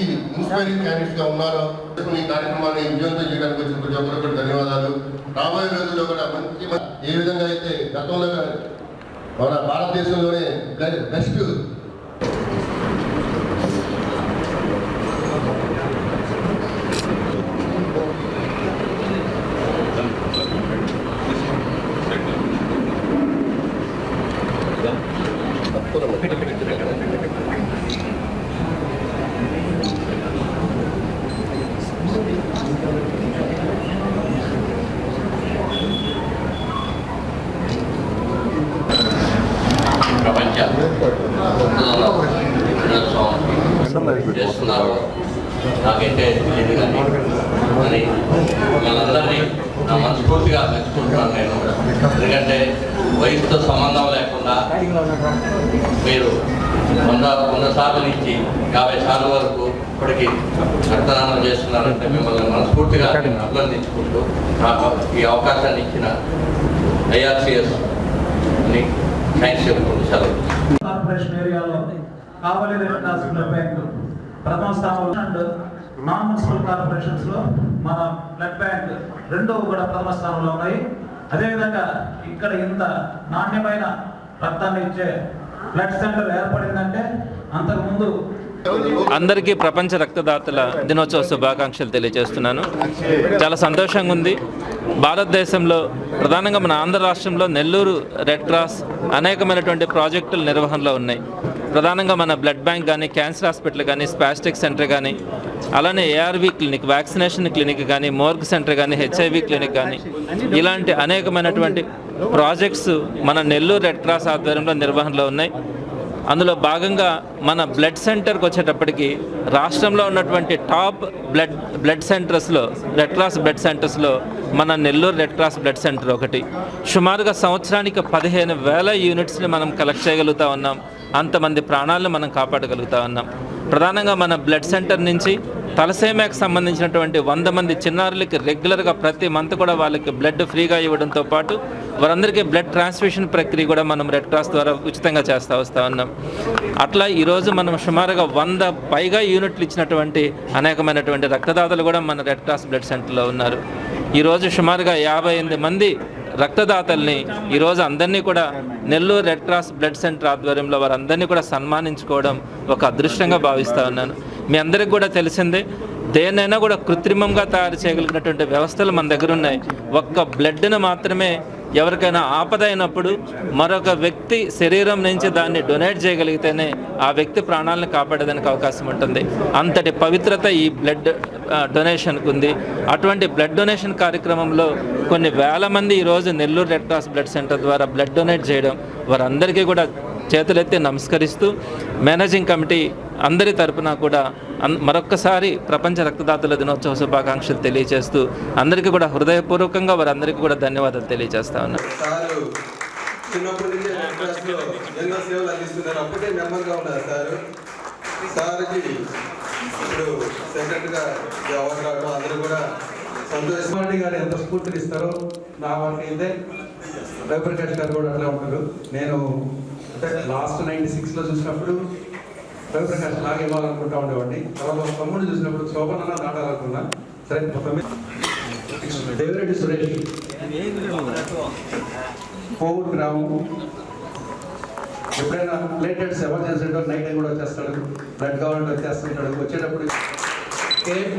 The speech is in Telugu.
మంచి ఇన్స్పైరింగ్ క్యాండిడేట్స్గా ఉన్నారు ఈ కార్యక్రమాన్ని విజయవంతం చేయడానికి వచ్చిన ప్రతి ఒక్కరికి ధన్యవాదాలు. రాబోయే రోజుల్లో కూడా మంచి ఏ విధంగా అయితే గతంలో మన భారతదేశంలోనే బెస్ట్ ప్రపంచ చేస్తున్నారు నాకైతే తెలియదు కానీ మరి మనందరినీ నా మనస్ఫూర్తిగా మెచ్చుకుంటున్నాను నేను. ఎందుకంటే వయసుతో సంబంధం లేకుండా మీరు వంద వంద సార్లు నుంచి యాభై సార్లు వరకు ఇప్పటికీ రక్తదానం చేస్తున్నారంటే మిమ్మల్ని మనస్ఫూర్తిగా అభినందించుకుంటూ నాకు ఈ అవకాశాన్ని ఇచ్చిన ఐఆర్సిఎస్ని థ్యాంక్స్ చెప్పుకుంటూ సెలవు. కార్పొరేషన్ ఏరియాలో కావలి ప్రథమ స్థానంలో అండ్ నాన్ మున్సిపల్ కార్పొరేషన్స్లో మన బ్లడ్ బ్యాంక్ రెండవ కూడా ప్రథమ స్థానంలో ఉన్నాయి. అదేవిధంగా ఇక్కడ ఇంత నాణ్యమైన రక్తాన్ని ఇచ్చే బ్లడ్ సెంటర్ ఏర్పడిందంటే అంతకుముందు అందరికీ ప్రపంచ రక్తదాతల దినోత్సవ శుభాకాంక్షలు తెలియజేస్తున్నాను. చాలా సంతోషంగా ఉంది. భారతదేశంలో ప్రధానంగా మన ఆంధ్ర రాష్ట్రంలో నెల్లూరు రెడ్ క్రాస్ అనేకమైనటువంటి ప్రాజెక్టులు నిర్వహణలో ఉన్నాయి. ప్రధానంగా మన బ్లడ్ బ్యాంక్ కానీ క్యాన్సర్ హాస్పిటల్ కానీ స్పాస్టిక్ సెంటర్ కానీ అలానే ఏఆర్వి క్లినిక్ వ్యాక్సినేషన్ క్లినిక్ కానీ మోర్గ్ సెంటర్ కానీ హెచ్ఐవి క్లినిక్ కానీ ఇలాంటి అనేకమైనటువంటి ప్రాజెక్ట్స్ మన నెల్లూరు రెడ్ క్రాస్ ఆధ్వర్యంలో నిర్వహణలో ఉన్నాయి. అందులో భాగంగా మన బ్లడ్ సెంటర్కి వచ్చేటప్పటికి రాష్ట్రంలో ఉన్నటువంటి టాప్ బ్లడ్ బ్లడ్ సెంటర్స్లో రెడ్ క్రాస్ బ్లడ్ సెంటర్స్లో మన Nellore Red Cross blood centre ఒకటి. సుమారుగా సంవత్సరానికి పదిహేను వేల యూనిట్స్ని మనం కలెక్ట్ చేయగలుగుతా ఉన్నాం. అంతమంది ప్రాణాలను మనం కాపాడగలుగుతా ఉన్నాం. ప్రధానంగా మన బ్లడ్ సెంటర్ నుంచి తలసేమకు సంబంధించినటువంటి వంద మంది చిన్నారులకి రెగ్యులర్గా ప్రతి మంత్ కూడా వాళ్ళకి బ్లడ్ ఫ్రీగా ఇవ్వడంతో పాటు వారందరికీ బ్లడ్ ట్రాన్స్ఫ్యూషన్ ప్రక్రియ కూడా మనం రెడ్ క్రాస్ ద్వారా ఉచితంగా చేస్తూ వస్తూ ఉన్నాం. అట్లా ఈరోజు మనం సుమారుగా వంద పైగా యూనిట్లు ఇచ్చినటువంటి అనేకమైనటువంటి రక్తదాతలు కూడా మన రెడ్ క్రాస్ బ్లడ్ సెంటర్లో ఉన్నారు. ఈరోజు సుమారుగా యాభై ఎనిమిది మంది రక్తదాతల్ని ఈరోజు అందరినీ కూడా Nellore Red Cross blood centre ఆధ్వర్యంలో వారందరినీ కూడా సన్మానించుకోవడం ఒక అదృష్టంగా భావిస్తూ ఉన్నాను. మీ అందరికి కూడా తెలిసిందే దేన్నైనా కూడా కృత్రిమంగా తయారు చేయగలిగినటువంటి వ్యవస్థలు మన దగ్గర ఉన్నాయి. ఒక్క బ్లడ్ను మాత్రమే ఎవరికైనా ఆపద అయినప్పుడు మరొక వ్యక్తి శరీరం నుంచి దాన్ని డొనేట్ చేయగలిగితేనే ఆ వ్యక్తి ప్రాణాలను కాపాడేదానికి అవకాశం ఉంటుంది. అంతటి పవిత్రత ఈ బ్లడ్ డొనేషన్కు ఉంది అటువంటి బ్లడ్ డొనేషన్ కార్యక్రమంలో కొన్ని వేల మంది ఈరోజు Nellore red cross blood centre ద్వారా బ్లడ్ డొనేట్ చేయడం వారందరికీ కూడా చేతులెత్తి నమస్కరిస్తూ మేనేజింగ్ కమిటీ అందరి తరపున కూడా అన్ మరొక్కసారి ప్రపంచ రక్తదాతల దినోత్సవ శుభాకాంక్షలు తెలియజేస్తూ అందరికీ కూడా హృదయపూర్వకంగా వారందరికీ కూడా ధన్యవాదాలు తెలియజేస్తా ఉన్నాను చిన్నప్పటి ఎన్నో సేవలు అందిస్తున్నారు. ఉన్నారు సార్. సార్కి ఇప్పుడు సెక్రటరీగా ఈ అవార్డు రావడం అందరూ కూడా సంతోష్ సుబ్బారెడ్డి గారు ఎంత స్ఫూర్తినిస్తారో నా వారికి అయితే రవిప్రకాష్ గారు కూడా అట్లా ఉంటారు నేను అంటే లాస్ట్ నైన్టీ సిక్స్లో చూసినప్పుడు రవిప్రకాష్ నాకు ఇవ్వాలనుకుంటా ఉండేవాడిని. తర్వాత తమ్ముడు చూసినప్పుడు శోభన నాటాలనుకున్నా. సరే మొత్తం దేవిరెడ్డి సురేష్. కోవూరు గ్రామం. ఎప్పుడైనా లేటెడ్ ఎమర్జెన్సీ నైట్ టైం కూడా వచ్చేస్తాడు. బ్లడ్ కావాలంటే వచ్చేస్తుంటాడు. వచ్చేటప్పుడు sorry.